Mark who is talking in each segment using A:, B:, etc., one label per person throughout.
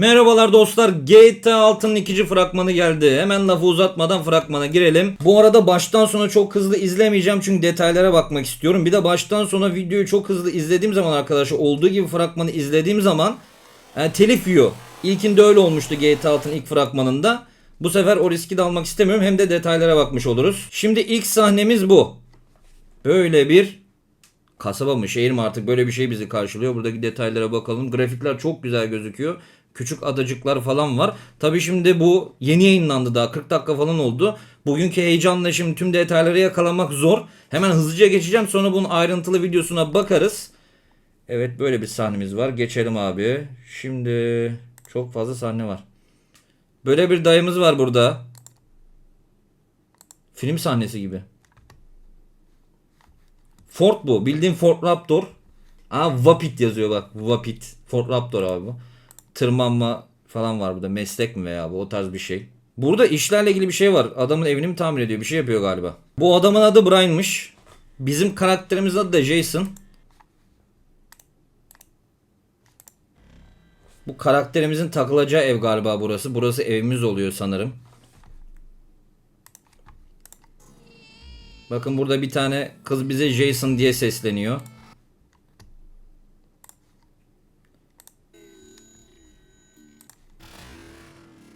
A: Merhabalar dostlar. GTA 6'nın ikinci fragmanı geldi. Hemen lafı uzatmadan fragmana girelim. Bu arada baştan sona çok hızlı izlemeyeceğim çünkü detaylara bakmak istiyorum. Bir de baştan sona videoyu çok hızlı izlediğim zaman arkadaşlar olduğu gibi fragmanı izlediğim zaman yani telif yiyor. İlkinde öyle olmuştu GTA 6'nın ilk fragmanında. Bu sefer o riski de almak istemiyorum. Hem de detaylara bakmış oluruz. Şimdi ilk sahnemiz bu. Böyle bir kasaba mı şehir mi artık böyle bir şey bizi karşılıyor. Buradaki detaylara bakalım. Grafikler çok güzel gözüküyor. Küçük adacıklar falan var. Tabi şimdi bu yeni yayınlandı daha 40 dakika falan oldu. Bugünkü heyecanla şimdi tüm detayları yakalamak zor. Hemen hızlıca geçeceğim sonra bunun ayrıntılı videosuna bakarız. Evet böyle bir sahnemiz var. Geçelim abi. Şimdi çok fazla sahne var. Böyle bir dayımız var burada. Film sahnesi gibi. Ford bu. Bildiğin Ford Raptor. Aa Vapit yazıyor bak. Vapit. Ford Raptor abi bu. Tırmanma falan var burada. Meslek mi veya bu o tarz bir şey. Burada işlerle ilgili bir şey var. Adamın evini mi tamir ediyor? Bir şey yapıyor galiba. Bu adamın adı Brian'mış. Bizim karakterimizin adı da Jason. Bu karakterimizin takılacağı ev galiba burası. Burası evimiz oluyor sanırım. Bakın burada bir tane kız bize Jason diye sesleniyor.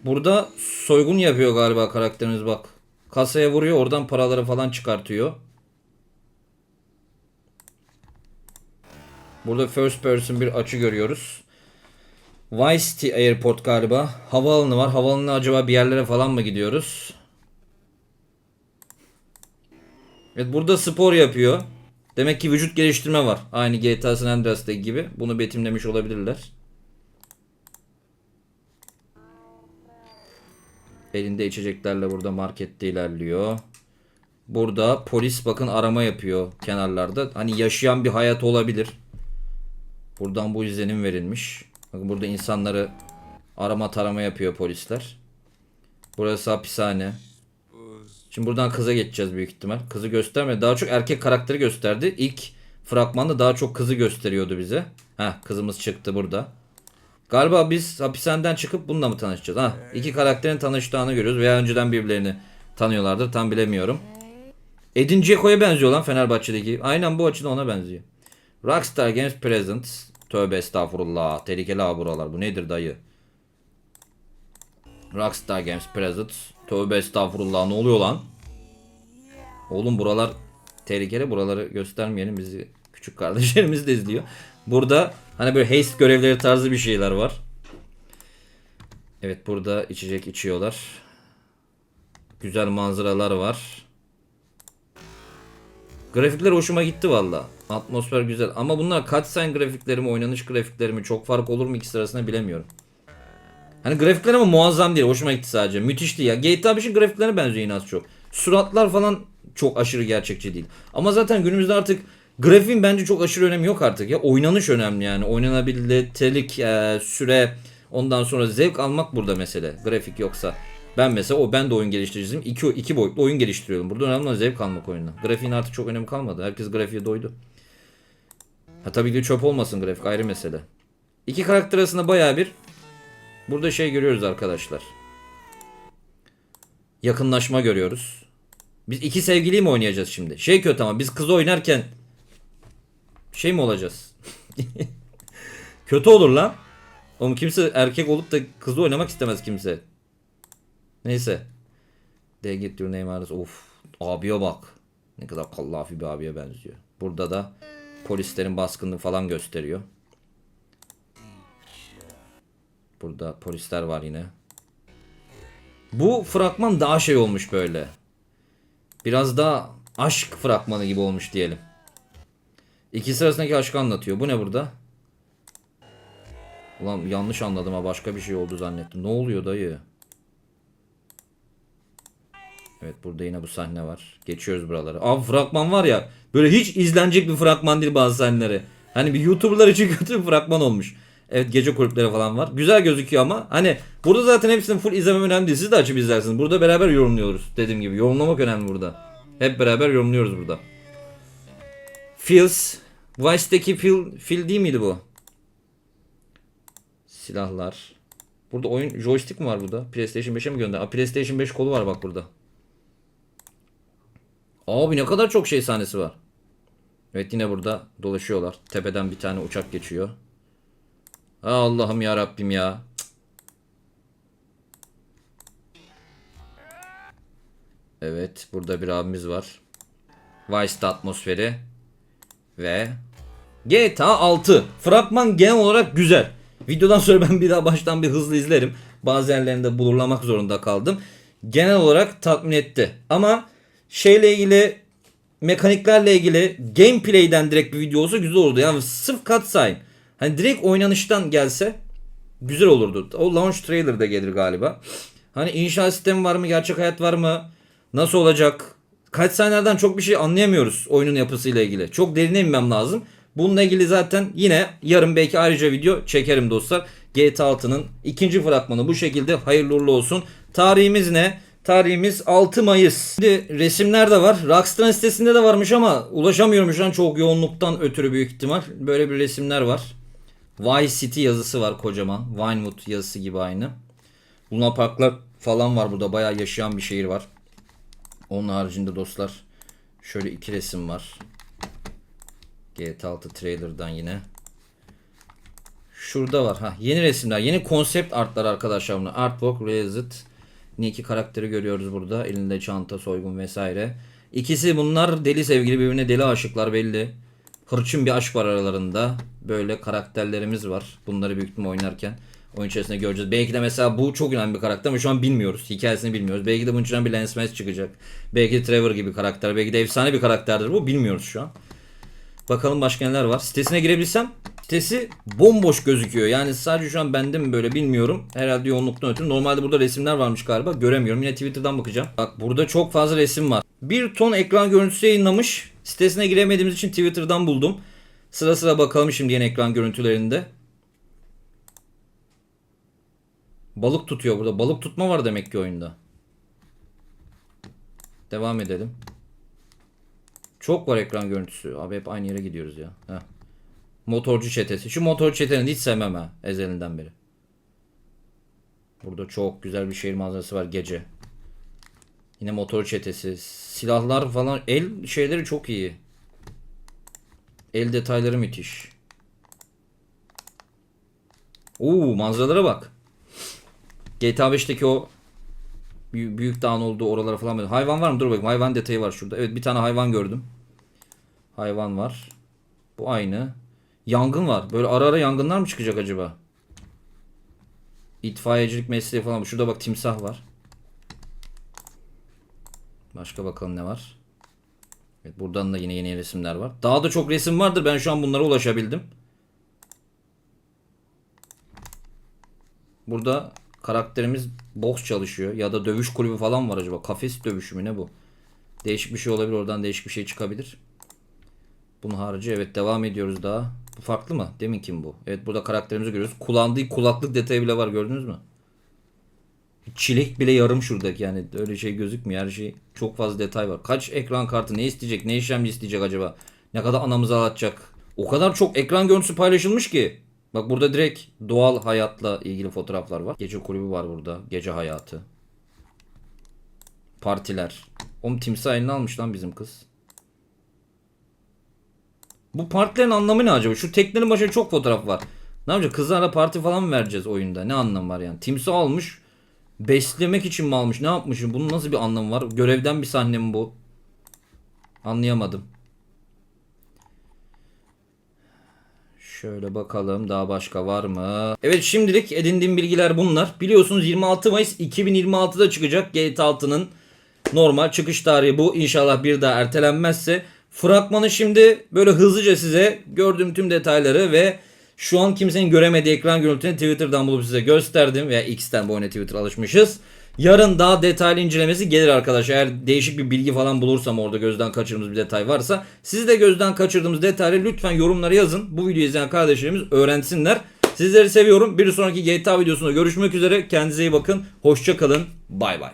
A: Burada soygun yapıyor galiba karakterimiz bak. Kasaya vuruyor oradan paraları falan çıkartıyor. Burada first person bir açı görüyoruz. Vice City Airport galiba. Havaalanı var. Havaalanına acaba bir yerlere falan mı gidiyoruz? Evet burada spor yapıyor. Demek ki vücut geliştirme var. Aynı GTA San Andreas'taki gibi. Bunu betimlemiş olabilirler. Elinde içeceklerle burada markette ilerliyor. Burada polis bakın arama yapıyor kenarlarda. Hani yaşayan bir hayat olabilir. Buradan bu izlenim verilmiş. Bakın burada insanları arama tarama yapıyor polisler. Burası hapishane. Şimdi buradan kıza geçeceğiz büyük ihtimal. Kızı göstermedi. Daha çok erkek karakteri gösterdi. İlk fragmanda daha çok kızı gösteriyordu bize. Heh kızımız çıktı burada. Galiba biz hapishaneden çıkıp bununla mı tanışacağız? Ha, iki karakterin tanıştığını görüyoruz veya önceden birbirlerini tanıyorlardır tam bilemiyorum. Edin Dzeko'ya benziyor lan Fenerbahçe'deki. Aynen bu açıdan ona benziyor. Rockstar Games Presents. Tövbe estağfurullah. Tehlikeli abi buralar. Bu nedir dayı? Rockstar Games Presents. Tövbe estağfurullah. Ne oluyor lan? Oğlum buralar tehlikeli. Buraları göstermeyelim. Bizi küçük kardeşlerimiz de izliyor. Burada hani böyle haste görevleri tarzı bir şeyler var. Evet burada içecek içiyorlar. Güzel manzaralar var. Grafikler hoşuma gitti valla. Atmosfer güzel. Ama bunlar cutscene grafikleri mi, oynanış grafikleri mi çok fark olur mu ikisi arasında bilemiyorum. Hani grafikler ama muazzam değil. Hoşuma gitti sadece. Müthişti ya. GTA 5'in grafiklerine benziyor yine az çok. Suratlar falan çok aşırı gerçekçi değil. Ama zaten günümüzde artık grafiğin bence çok aşırı önemi yok artık ya. Oynanış önemli yani. Oynanabilirlik, e, süre, ondan sonra zevk almak burada mesele. Grafik yoksa. Ben mesela o ben de oyun geliştiricisiyim. İki, iki boyutlu oyun geliştiriyorum. Burada önemli olan zevk almak oyundan. Grafiğin artık çok önemi kalmadı. Herkes grafiğe doydu. Ha tabii ki çöp olmasın grafik ayrı mesele. İki karakter arasında baya bir burada şey görüyoruz arkadaşlar. Yakınlaşma görüyoruz. Biz iki sevgiliyi mi oynayacağız şimdi? Şey kötü ama biz kız oynarken şey mi olacağız? kötü olur lan. Oğlum kimse erkek olup da kızla oynamak istemez kimse. Neyse. They get your. Of. Abiye bak. Ne kadar kallafi bir abiye benziyor. Burada da polislerin baskınlığı falan gösteriyor. Burada polisler var yine. Bu fragman daha şey olmuş böyle. Biraz daha aşk fragmanı gibi olmuş diyelim. İkisi arasındaki aşkı anlatıyor. Bu ne burada? Ulan yanlış anladım ha başka bir şey oldu zannettim. Ne oluyor dayı? Evet burada yine bu sahne var. Geçiyoruz buraları. Abi fragman var ya böyle hiç izlenecek bir fragman değil bazı sahneleri. Hani bir YouTuber'lar için kötü bir fragman olmuş. Evet gece kulüpleri falan var. Güzel gözüküyor ama hani burada zaten hepsini full izlemem önemli değil. Siz de açıp izlersiniz. Burada beraber yorumluyoruz dediğim gibi. Yorumlamak önemli burada. Hep beraber yorumluyoruz burada. Feels. Vice'deki Phil, Phil değil miydi bu? Silahlar. Burada oyun joystick mi var burada? PlayStation 5'e mi gönder? Aa, PlayStation 5 kolu var bak burada. Abi ne kadar çok şey sahnesi var. Evet yine burada dolaşıyorlar. Tepeden bir tane uçak geçiyor. Allah'ım ya Rabbim ya. Evet burada bir abimiz var. Vice'da atmosferi. Ve GTA 6. Fragman genel olarak güzel. Videodan sonra ben bir daha baştan bir hızlı izlerim. Bazı yerlerinde bulurlamak zorunda kaldım. Genel olarak tatmin etti. Ama şeyle ilgili mekaniklerle ilgili gameplay'den direkt bir video olsa güzel olurdu. Yani sırf cutscene. Hani direkt oynanıştan gelse güzel olurdu. O launch trailer'da gelir galiba. Hani inşaat sistemi var mı? Gerçek hayat var mı? Nasıl olacak? Kaç sahnelerden çok bir şey anlayamıyoruz oyunun yapısıyla ilgili. Çok derine inmem lazım. Bununla ilgili zaten yine yarın belki ayrıca video çekerim dostlar. GTA 6'nın ikinci fragmanı bu şekilde hayırlı uğurlu olsun. Tarihimiz ne? Tarihimiz 6 Mayıs. Şimdi resimler de var. Rockstar'ın sitesinde de varmış ama ulaşamıyorum şu an çok yoğunluktan ötürü büyük ihtimal. Böyle bir resimler var. Vice City yazısı var kocaman. Vinewood yazısı gibi aynı. Luna Parklar falan var burada. Bayağı yaşayan bir şehir var. Onun haricinde dostlar şöyle iki resim var. GTA 6 trailer'dan yine. Şurada var. Ha, yeni resimler. Yeni konsept artlar arkadaşlar bunlar. Artwork Realized. Yine iki karakteri görüyoruz burada. Elinde çanta, soygun vesaire. İkisi bunlar deli sevgili birbirine deli aşıklar belli. Hırçın bir aşk var aralarında. Böyle karakterlerimiz var. Bunları büyük ihtimalle oynarken oyun içerisinde göreceğiz. Belki de mesela bu çok önemli bir karakter ama şu an bilmiyoruz. Hikayesini bilmiyoruz. Belki de bunun içinden bir Lance Mass çıkacak. Belki de Trevor gibi karakter. Belki de efsane bir karakterdir bu. Bilmiyoruz şu an. Bakalım başka neler var. Sitesine girebilsem sitesi bomboş gözüküyor. Yani sadece şu an bende mi böyle bilmiyorum. Herhalde yoğunluktan ötürü. Normalde burada resimler varmış galiba. Göremiyorum. Yine Twitter'dan bakacağım. Bak burada çok fazla resim var. Bir ton ekran görüntüsü yayınlamış. Sitesine giremediğimiz için Twitter'dan buldum. Sıra sıra bakalım şimdi yeni ekran görüntülerinde. Balık tutuyor burada. Balık tutma var demek ki oyunda. Devam edelim. Çok var ekran görüntüsü. Abi hep aynı yere gidiyoruz ya. Heh. Motorcu çetesi. Şu motorcu çeteni hiç sevmem ha. Ezelinden beri. Burada çok güzel bir şehir manzarası var gece. Yine motor çetesi. Silahlar falan. El şeyleri çok iyi. El detayları müthiş. Oo manzaralara bak. GTA 5'teki o büyük, dağın olduğu oralara falan. Hayvan var mı? Dur bakayım. Hayvan detayı var şurada. Evet bir tane hayvan gördüm. Hayvan var. Bu aynı. Yangın var. Böyle ara ara yangınlar mı çıkacak acaba? İtfaiyecilik mesleği falan. Şurada bak timsah var. Başka bakalım ne var. Evet buradan da yine yeni resimler var. Daha da çok resim vardır. Ben şu an bunlara ulaşabildim. Burada karakterimiz boks çalışıyor. Ya da dövüş kulübü falan var acaba. Kafes dövüşü mü ne bu? Değişik bir şey olabilir. Oradan değişik bir şey çıkabilir. Bunun harici evet devam ediyoruz daha. Bu farklı mı? Demin kim bu? Evet burada karakterimizi görüyoruz. Kullandığı kulaklık detayı bile var gördünüz mü? Çilek bile yarım şuradaki yani öyle şey gözükmüyor. Her şey çok fazla detay var. Kaç ekran kartı ne isteyecek? Ne işlemci isteyecek acaba? Ne kadar anamızı ağlatacak? O kadar çok ekran görüntüsü paylaşılmış ki. Bak burada direkt doğal hayatla ilgili fotoğraflar var. Gece kulübü var burada. Gece hayatı. Partiler. Oğlum timsah eline almış lan bizim kız. Bu partilerin anlamı ne acaba? Şu teknenin başında çok fotoğraf var. Ne yapacağız? Kızlara parti falan mı vereceğiz oyunda? Ne anlamı var yani? Timsah almış. Beslemek için mi almış? Ne yapmışım? Bunun nasıl bir anlamı var? Görevden bir sahne mi bu? Anlayamadım. Şöyle bakalım daha başka var mı? Evet şimdilik edindiğim bilgiler bunlar. Biliyorsunuz 26 Mayıs 2026'da çıkacak GTA 6'nın normal çıkış tarihi bu. İnşallah bir daha ertelenmezse. Fragmanı şimdi böyle hızlıca size gördüğüm tüm detayları ve şu an kimsenin göremediği ekran görüntüsünü Twitter'dan bulup size gösterdim. Veya X'ten bu oyuna Twitter alışmışız. Yarın daha detaylı incelemesi gelir arkadaşlar. Eğer değişik bir bilgi falan bulursam orada gözden kaçırdığımız bir detay varsa siz de gözden kaçırdığımız detayları lütfen yorumlara yazın. Bu videoyu izleyen kardeşlerimiz öğrensinler. Sizleri seviyorum. Bir sonraki GTA videosunda görüşmek üzere. Kendinize iyi bakın. Hoşça kalın. Bay bay.